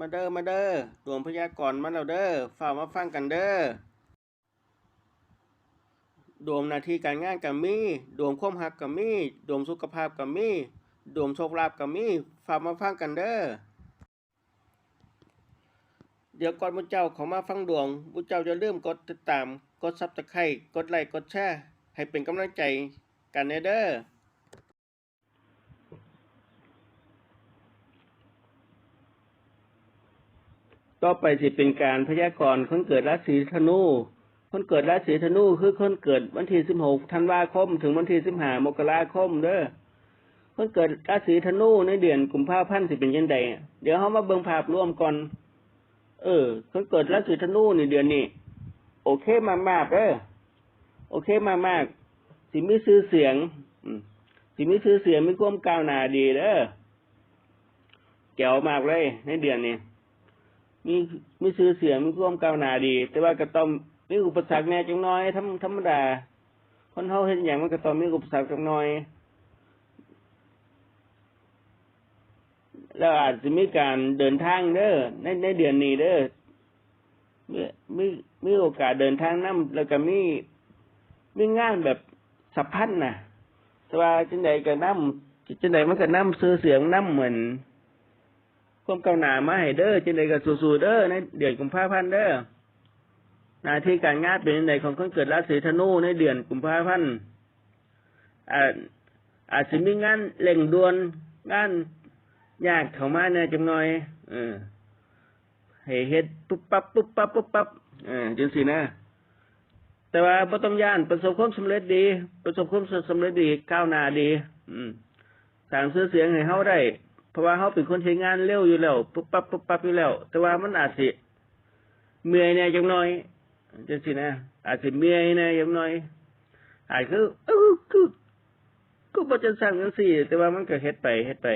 มาเด้อมาเด้อดวงพยากรณ์มาแล้วเด้อฝ่ากมาฟังกันเด้อดวงนาทีการงานกับมีดวงความหักกับมีดวงสุขภาพกับมีดวงโชคลาภกับมีฝ่ากมาฟังกันเด้อเดี๋ยวก่อนมุเจ้าขามาฟังดวงมุเจ้าจะเริ่มกดติดตาม กดซับสไครต์กดไลค์กดแชร์ให้เป็นกำลังใจกันแน่เด้อ ต่อไปสิเป็นการพยากรณ์คนเกิดราศีธนูคนเกิดราศีธนูคือคนเกิดวันที่สิบหกธันวาคม ถึงวันที่สิบห้ามกราคมเด้อคนเกิดราศีธนูในเดือนกุมภาพันธ์สิเป็นยังไงเดี๋ยวเขามาเบิ่งภาพร่วมก่อน เออคนเกิดราศีธนูในเดือนนี้ โอเคมากมากเด้อโอเคมากมากสิมีชื่อเสียงสิมีชื่อเสียงมีความก้าวหน้าดีเด้อแจ๋วมากเลยในเดือนนี้ มีมีชื่อเสียงมีความก้าวหน้าดี แต่ว่าก็ต้องมีอุปสรรคแน่จังน้อยธรรมธรรมดา คนเฮาเฮ็ดหยังมันก็ต้องมีอุปสรรคจังน้อย แล้วอาจจะมีการเดินทางเด้อในในเดือนนี้เด้อมีมีมีโอกาสเดินทางนํแล้วก็มีมีงานแบบสัพพันน่ะแต่ว่าจังใดก็นํจังใดมันก็นํชื่อเสียงนํเหมือน ความก้าวหน้ามาให้เด้อจังไดก็สู้ๆเด้อในเดือนกุมภาพันธ์เด้อหน้าที่การงานเป็นจังไดของคนเกิดราศีธนูในเดือนกุมภาพันธ์อาจอาจสิมีงานเร่งด่วนงานยากเข้ามาแหน่จังหน่อย เออให้เฮ็ดปุ๊บปั๊บปุ๊บปั๊บปุ๊บปั๊บเออจังซี่นะแต่ว่าบ่ต้องย่านประสบความสำเร็จดี ประสบความสำเร็จดีก้าวหน้าดี อืมสร้างชื่อเสียงให้เฮาได้ เพราะว่าเขาเป็นคนใช้งานเร็วอยู่แล้วปุ๊บปั๊บปุ๊บปั๊บอยู่แล้ว แต่ว่ามันอาจสิเมื่อยแน่จังน่อยจังซี่นะอาจสิเมื่อยแน่จังน่อยอาจคือเออคือก็บ่จะสั่งจังซี่ แต่ว่ามันก็เฮ็ดไปเฮ็ดไป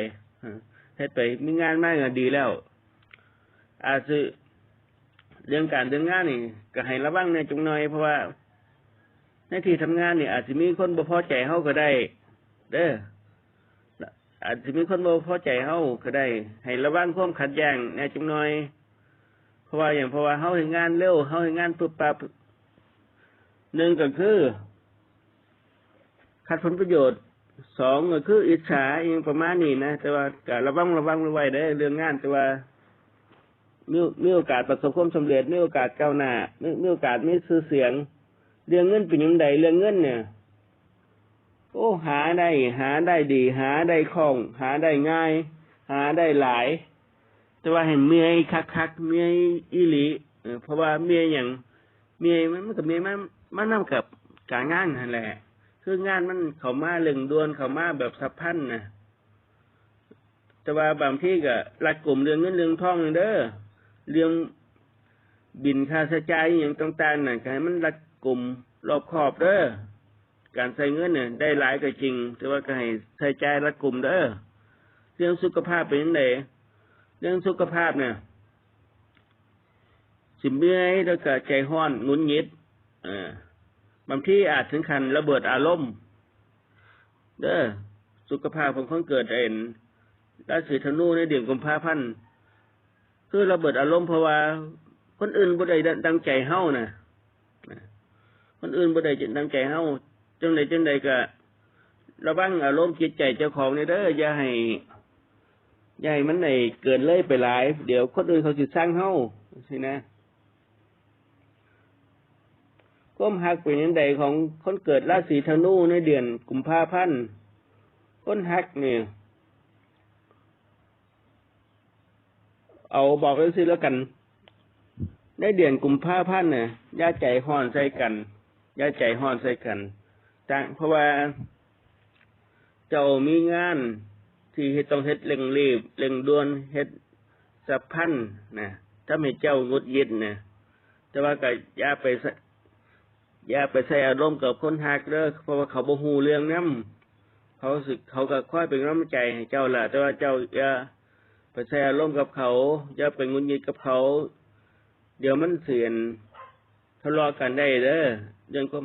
เฮ็ดไปมีงานมาก็ดีแล้ว อาจสิเรื่องการเรื่องงานนี่ ก็ให้ระวังแน่จังน่อยเพราะว่าในที่ทำงานนี่อาจสิมีคนบ่พอใจเฮาก็ได้ เด้อ อาจจะมีคนบ่พอใจเฮาก็ได้ ให้ระวังความขัดแย้งแน่จังหน่อย เพราะว่าอย่างเพราะว่าเฮาเฮ็ดงานเร็วเฮาเฮ็ดงานปุ๊บปั๊บหนึ่งก็คือขัดผลประโยชน์สองก็คืออิจฉาองประมาณนี้นะแต่ว่าก็รระวังระวังไว้เด้เรื่องงานแต่ว่ามีมีโอกาสประสบความสำเร็จมีโอกาสก้าวหน้ามีมีโอกาสมีชื่อเสียง เรื่องเงินเป็นยังไงเรื่องเงินเนี่ย โอ้หาได้หาได้ดี หาได้คล่อง หาได้ง่าย หาได้หลาย แต่ว่าเห็นเมียคักคักเมียอีหลีเพราะว่าเมียอย่างเมียมันมันกับเมียมันมันนำกับการงานนั่นแหละ คืองานมันเขามาเร่งด่วนเขามาแบบสับพันนะแต่ว่าบางที่ก็รัดกลุ่มเรื่องเงินเรื่องทองเด้อเรื่องบินค่าใช้จ่ายอย่างต่างๆน่ะก็ให้มันรัดกลุ่มรอบขอบเด้อ การใช้เงินเนี่ยได้หลายก็จริง แต่ว่าก็ให้ใช้จ่ายรัดกลุ่มเด้อเรื่องสุขภาพเป็นยังไงเรื่องสุขภาพเนี่ยสิเมื่อยแล้วก็ใจห้อนหงุนงิดอ่าบางที่อาจถึงขั้นระเบิดอารมณ์ เด้อสุขภาพของคนเกิดเอ็นราศีธนูในเดือนกุมภาพันธ์คือระเบิดอารมณ์เพราะว่า คนอื่นบ่ได้ดังใจเฮานะคนอื่นบ่ได้ดังใจเฮ้า จังใดจังใดก็ระวังอารมณ์จิตใจเจ้าของนี่เด้ออย่าให้อย่าให้มันได้เกินเลยไปหลาย เดี๋ยวคนอื่นเขาสิสร้างเฮาสินะความหักเป็นยังไงของคนเกิดราศีธนูในเดือนกุมภาพันธ์คนหักเนี่ยเอาบอกเลยสิแล้วกัน ในเดือนกุมภาพันธ์เนี่ยย่าใจห้อนใส่กันย่าใจห้อนใส่กัน ต่างเพราะว่าเจ้ามีงานที่เฮ็ดต้องเฮ็ดเร่งรีบเร่งด่วนเฮ็ดสับพันนะถ้าให้เจ้างดหยิดนะแต่ว่าก็อย่าไปใส่อย่าไปใส่อารมณ์กับคนหักเด้อเพราะว่าเขาบ่ฮู้เรื่องนํเขาสึกเขาก็ค่อยเป็นกำใจให้เจ้าล่ะ แต่ว่าเจ้าอย่าไปใส่อารมณ์กับเขาอย่าไปงุดหงิดกับเขา เดี๋ยวมันเสียนทะเลาะกันได้เด้อยังก็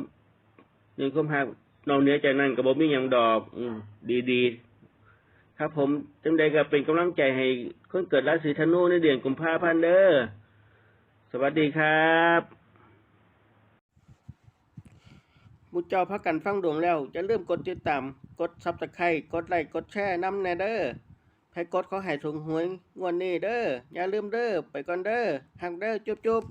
ยังก็หักนอกเนื้อใจนั้นก็บ่มีหยังดอก อืมดีครับผมจังใดก็เป็นกำลังใจให้คนเกิดราศีธนูในเดือนกุมภาพันธ์เด้อสวัสดีครับมุเจ้าพักกันฟังดวงแล้ว จะเริ่มกดติดตาม กดซับสไครต์กดไลค์กดแชร์น้ำแนเด้อให้กดเขาห้ถุงหวยงวดนี้เด้ออย่าลืมเด้อไปก่อนเด้อหักเด้อจุ๊บจุ๊บ